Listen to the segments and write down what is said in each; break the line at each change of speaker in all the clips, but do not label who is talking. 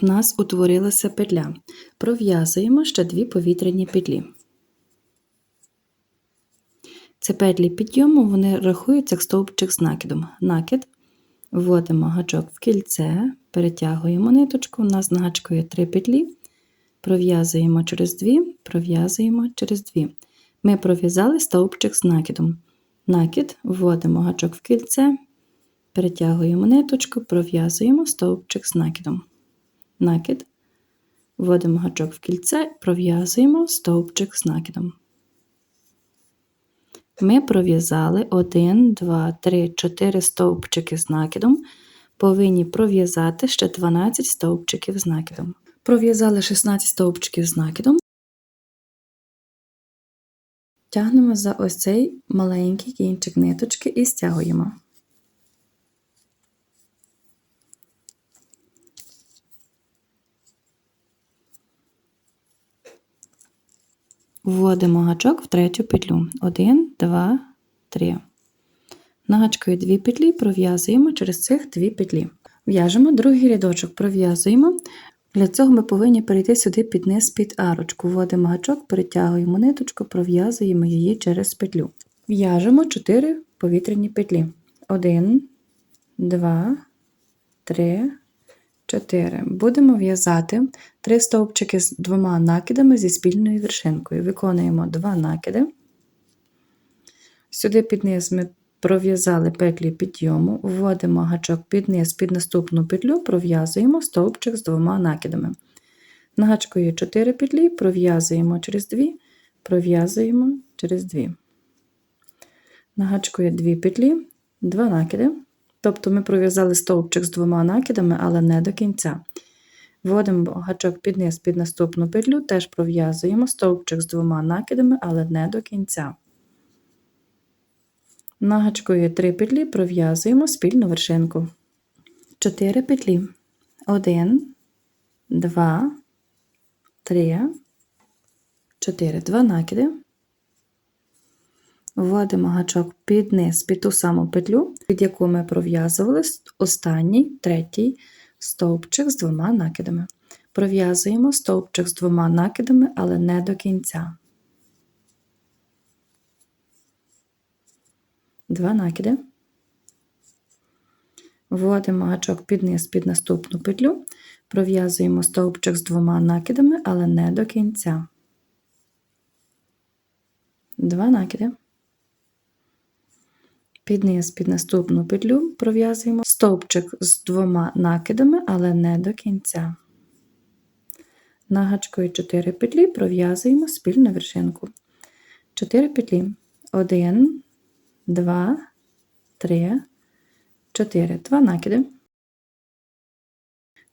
в нас утворилася петля. Пров'язуємо ще дві повітряні петлі. Це петлі підйому, вони рахуються як стовпчик з накидом. Накид, вводимо гачок в кільце, перетягуємо ниточку, у нас на є три петлі, пров'язуємо через дві, пров'язуємо через дві. Ми пров'язали стовпчик з накидом. Накид, вводимо гачок в кільце, перетягуємо ниточку, пров'язуємо стовпчик з накидом. Накид, вводимо гачок в кільце, пров'язуємо стовпчик з накидом. Ми пров'язали 1, 2, 3, 4 стовпчики з накидом. Повинні пров'язати ще 12 стовпчиків з накидом. Пров'язали 16 стовпчиків з накидом. Тягнемо за ось цей маленький кінчик ниточки і стягуємо. Вводимо гачок в третю петлю. 1, 2, 3. Нагачкою дві петлі пров'язуємо через цих дві петлі. В'яжемо другий рядочок, пров'язуємо. Для цього ми повинні перейти сюди під низ під арочку. Вводимо гачок, перетягуємо ниточку, пров'язуємо її через петлю. В'яжемо 4 повітряні петлі. 1, 2, 3, 4. Будемо в'язати 3 стовпчики з двома накидами зі спільною вершинкою. Виконуємо 2 накиди. Сюди під низ ми пров'язали петлі підйому, вводимо гачок під низ під наступну петлю, пров'язуємо стовпчик з двома накидами. На гачку 4 петлі, пров'язуємо через 2, пров'язуємо через 2. На гачку 2 петлі, 2 накиди. Тобто ми пров'язали стовпчик з двома накидами, але не до кінця. Вводимо гачок під низ під наступну петлю, теж пров'язуємо стовпчик з двома накидами, але не до кінця. На гачку є 3 петлі, пров'язуємо спільну вершинку. 4 петлі. 1, 2, 3, 4. 2 накиди. Вводимо гачок під низ під ту саму петлю, під яку ми пров'язували останній третій стовпчик з двома накидами. Пров'язуємо стовпчик з двома накидами, але не до кінця. Два накиди. Вводимо гачок під низ під наступну петлю, пров'язуємо стовпчик з двома накидами, але не до кінця. Два накиди. Під низ під наступну петлю пров'язуємо стовпчик з двома накидами, але не до кінця. Нагачкою 4 петлі пров'язуємо спільну вершинку. 4 петлі. 1, 2, 3, 4. 2 накиди.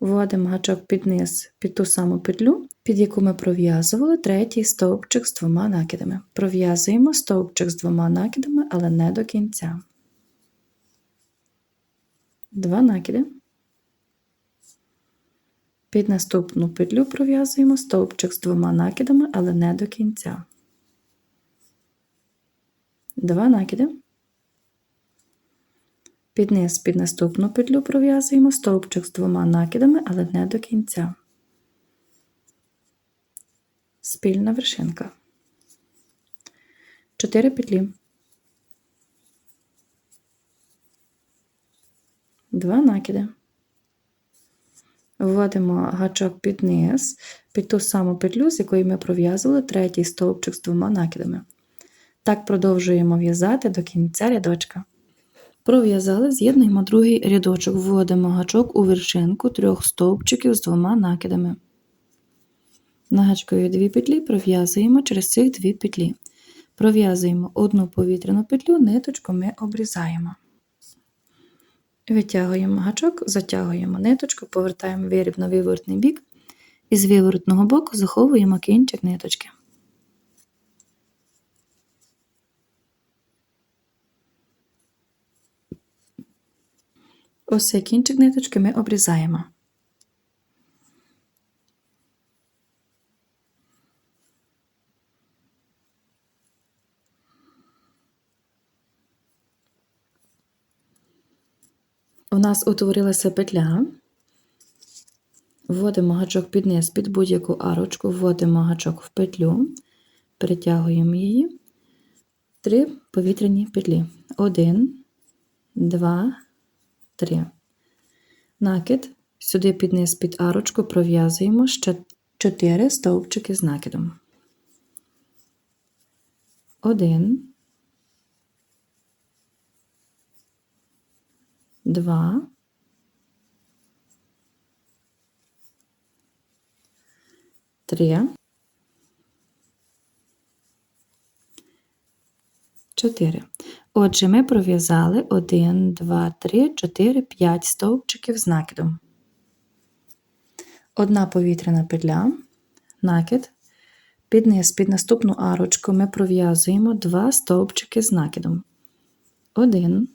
Вводимо гачок під низ під ту саму петлю, під яку ми пров'язували третій стовпчик з двома накидами. Пров'язуємо стовпчик з двома накидами, але не до кінця. Два накиди. Під наступну петлю пров'язуємо стовпчик з двома накидами, але не до кінця. Два накиди. Під низ під наступну петлю пров'язуємо стовпчик з двома накидами, але не до кінця. Спільна вершинка. 4 петлі. 2 накиди. Вводимо гачок під низ, під ту саму петлю, з якої ми пров'язували третій стовпчик з двома накидами. Так продовжуємо в'язати до кінця рядочка. Пров'язали, з'єднуємо другий рядочок, вводимо гачок у вершинку трьох стовпчиків з двома накидами. Нагачкою дві петлі пров'язуємо через цих дві петлі. Пров'язуємо одну повітряну петлю, ниточку ми обрізаємо. Витягуємо гачок, затягуємо ниточку, повертаємо виріб на виворотний бік і з виворотного боку заховуємо кінчик ниточки. Ось цей кінчик ниточки ми обрізаємо. У нас утворилася петля. Вводимо гачок під низ під будь-яку арочку, вводимо гачок в петлю, перетягуємо її. Три повітряні петлі. Один, два, три. Накид. Сюди під низ під арочку пров'язуємо ще 4 стовпчики з накидом. Один, два, три, чотири. Отже, ми пров'язали 1, 2, 3, 4, 5 стовпчиків з накидом. Одна повітряна петля, накид. Під низ, під наступну арочку ми пров'язуємо два стовпчики з накидом. Один,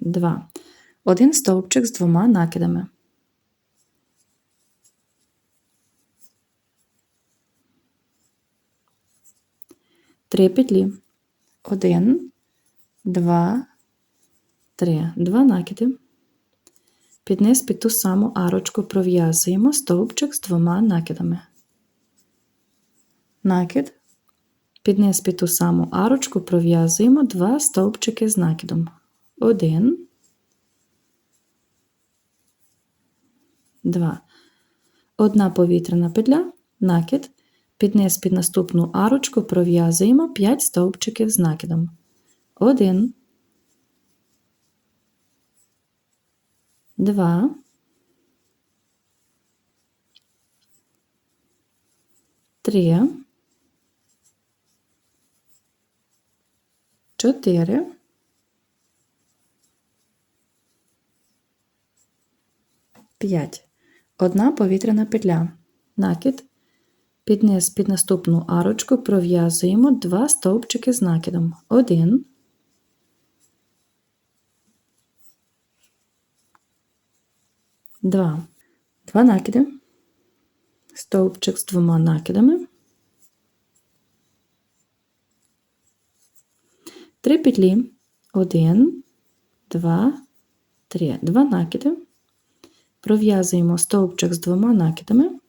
два. Один стовпчик з двома накидами. Три петлі. Один, два, три. Два накиди. Під низ під ту саму арочку пров'язуємо стовпчик з двома накидами. Накид. Під низ під ту саму арочку пров'язуємо два стовпчики з накидом. Один, два. Одна повітряна петля, накид. Під низ під наступну арочку пров'язуємо 5 стовпчиків з накидом. Один. Два. Три. Чотири. П'ять. Одна повітряна петля. Накид. Під низ під наступну арочку пров'язуємо два стовпчики з накидом. Один. Два. Два накиди. Стовпчик з двома накидами. Три петлі. Один, два, три. Два накиди. Пров'язуємо стовпчик з двома накидами.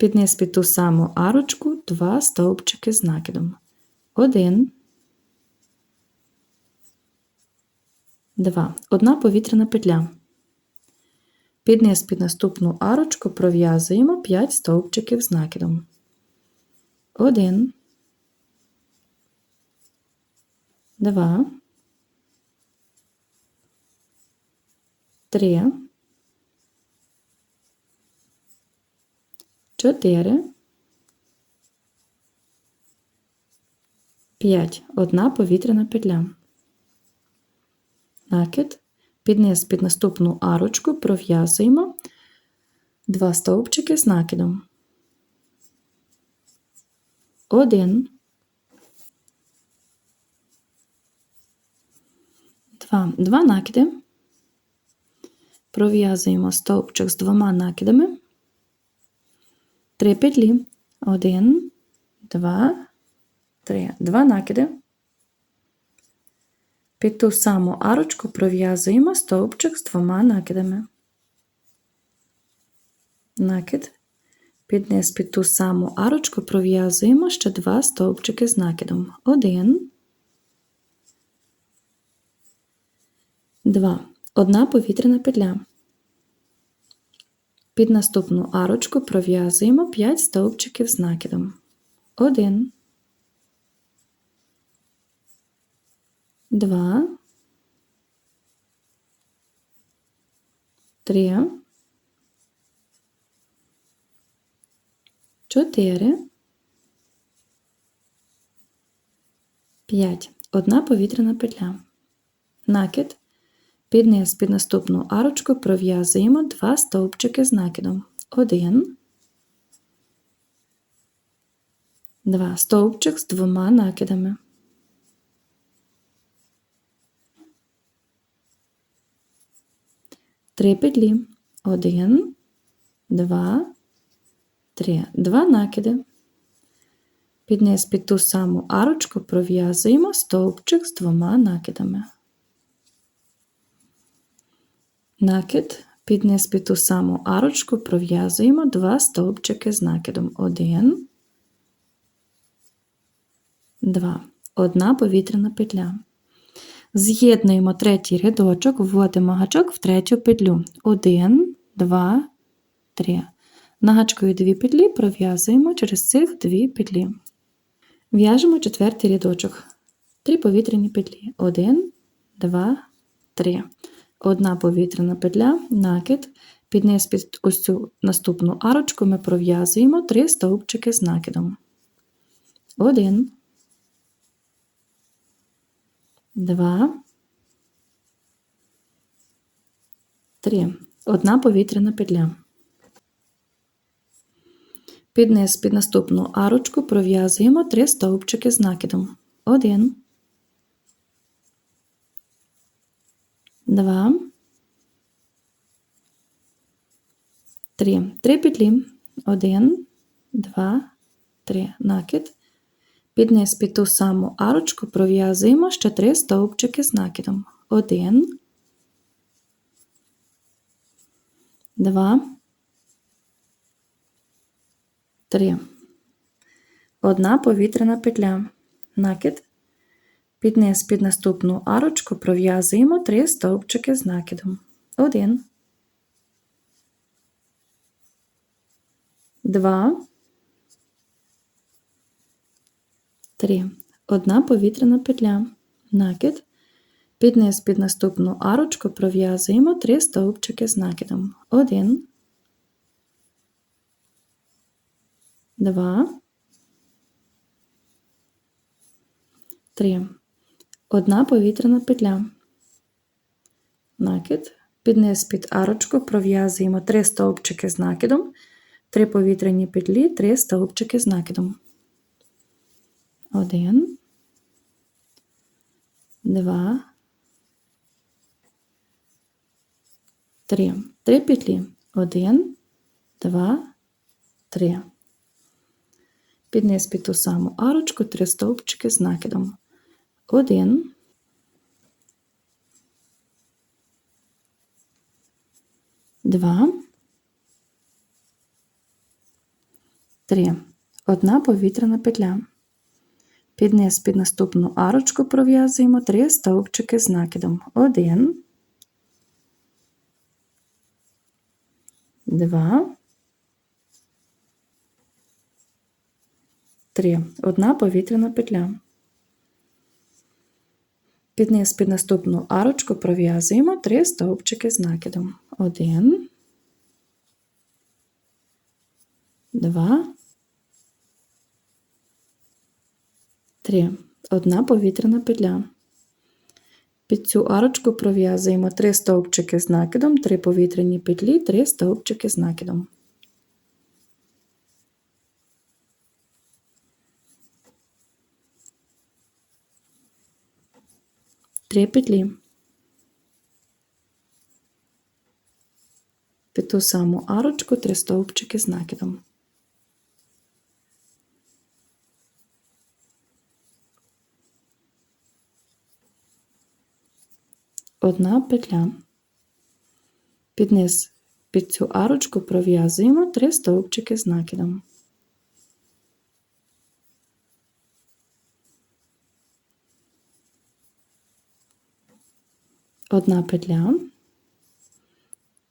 Під під ту саму арочку два стовпчики з накидом. Один, два. Одна повітряна петля. Під під наступну арочку пров'язуємо 5 стовпчиків з накидом. Один, два, три. 4, 5. Одна повітряна петля. Накид. Під низ під наступну арочку пров'язуємо два стовпчики з накидом. Один. Два. Два накиди. Пров'язуємо стовпчик з двома накидами. Три петлі. Один, два, три. Два накиди. Під ту саму арочку пров'язуємо стовпчик з двома накидами. Накид. Під під ту саму арочку пров'язуємо ще два стовпчики з накидом. Один, два. Одна повітряна петля. Під наступну арочку пров'язуємо 5 стовпчиків з накидом. 1, 2, 3, 4, 5. Одна повітряна петля. Накид під низ під наступну арочку пров'язуємо два стовпчики з накидом. Один, два стовпчик з двома накидами. Три петлі. Один, два, три. Два накиди. Під низ під ту саму арочку пров'язуємо стовпчик з двома накидами. Накид, під під ту саму арочку пров'язуємо два стовпчики з накидом. Один, два. Одна повітряна петля. З'єднуємо третій рядочок, вводимо гачок в третю петлю. Один, два, три. Нагачкою дві петлі пров'язуємо через цих дві петлі. В'яжемо четвертий рядочок. Три повітряні петлі. Один, два, три. Одна повітряна петля, накид. Під низ під ось цю наступну арочку ми пров'язуємо три стовпчики з накидом. Один, два, три. Одна повітряна петля. Під низ під наступну арочку пров'язуємо три стовпчики з накидом. Один, два, три. Три петлі. Один, два, три. Накид. Під під ту саму арочку пров'язуємо ще три стовпчики з накидом. Один, два, три. Одна повітряна петля. Накид. Під низ під наступну арочку пров'язуємо три стовпчики з накидом. Один, два, три. Одна повітряна петля. Накид. Під низ під наступну арочку пров'язуємо три стовпчики з накидом. Один, два, три. Одна повітряна петля. Накид. Під низ під арочку пров'язуємо три стовпчики з накидом, три повітряні петлі, три стовпчики з накидом. Один, два, три. Три петлі. Один, два, три. Під низ під ту саму арочку, три стовпчики з накидом. Один, два, три. Одна повітряна петля. Під низ під наступну арочку пров'язуємо три стовпчики з накидом. Один, два, три. Одна повітряна петля. Під низ під наступну арочку пров'язуємо три стовпчики з накидом. Один, два, три. Одна повітряна петля. Під цю арочку пров'язуємо три стовпчики з накидом, три повітряні петлі, три стовпчики з накидом. Три петлі. Під ту саму арочку три стовпчики з накидом. Одна петля. Під низ під цю арочку пров'язуємо три стовпчики з накидом. Одна петля.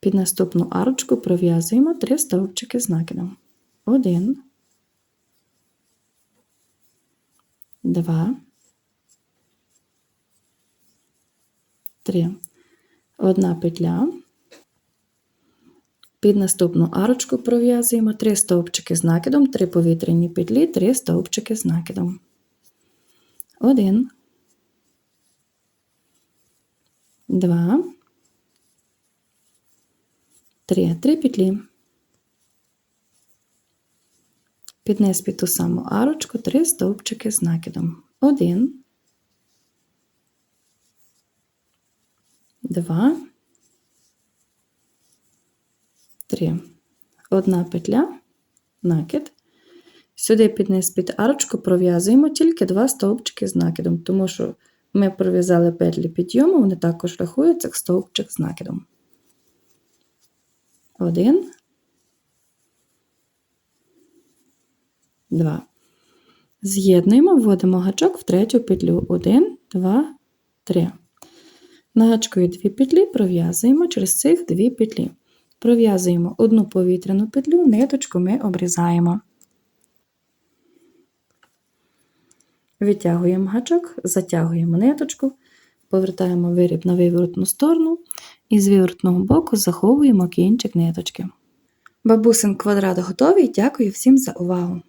Під наступну арочку пров'язуємо три стовпчики з накидом. Один, два, три. Одна петля. Під наступну арочку пров'язуємо три стовпчики з накидом, три повітряні петлі, три стовпчики з накидом. Один, два, три. Три петлі. Під низ під ту саму арочку три стовпчики з накидом. Один, два, три. Одна петля, накид. Сюди під низ під арочку пров'язуємо тільки два стовпчики з накидом, тому що ми пров'язали петлі підйому, вони також рахуються як стовпчик з накидом. Один. Два. З'єднуємо, вводимо гачок в третю петлю. Один, два, три. Нагачкою дві петлі пров'язуємо через цих дві петлі. Пров'язуємо одну повітряну петлю, ниточку ми обрізаємо. Відтягуємо гачок, затягуємо ниточку, повертаємо виріб на виворотну сторону і з виворотного боку заховуємо кінчик ниточки. Бабусин квадрат готовий. Дякую всім за увагу!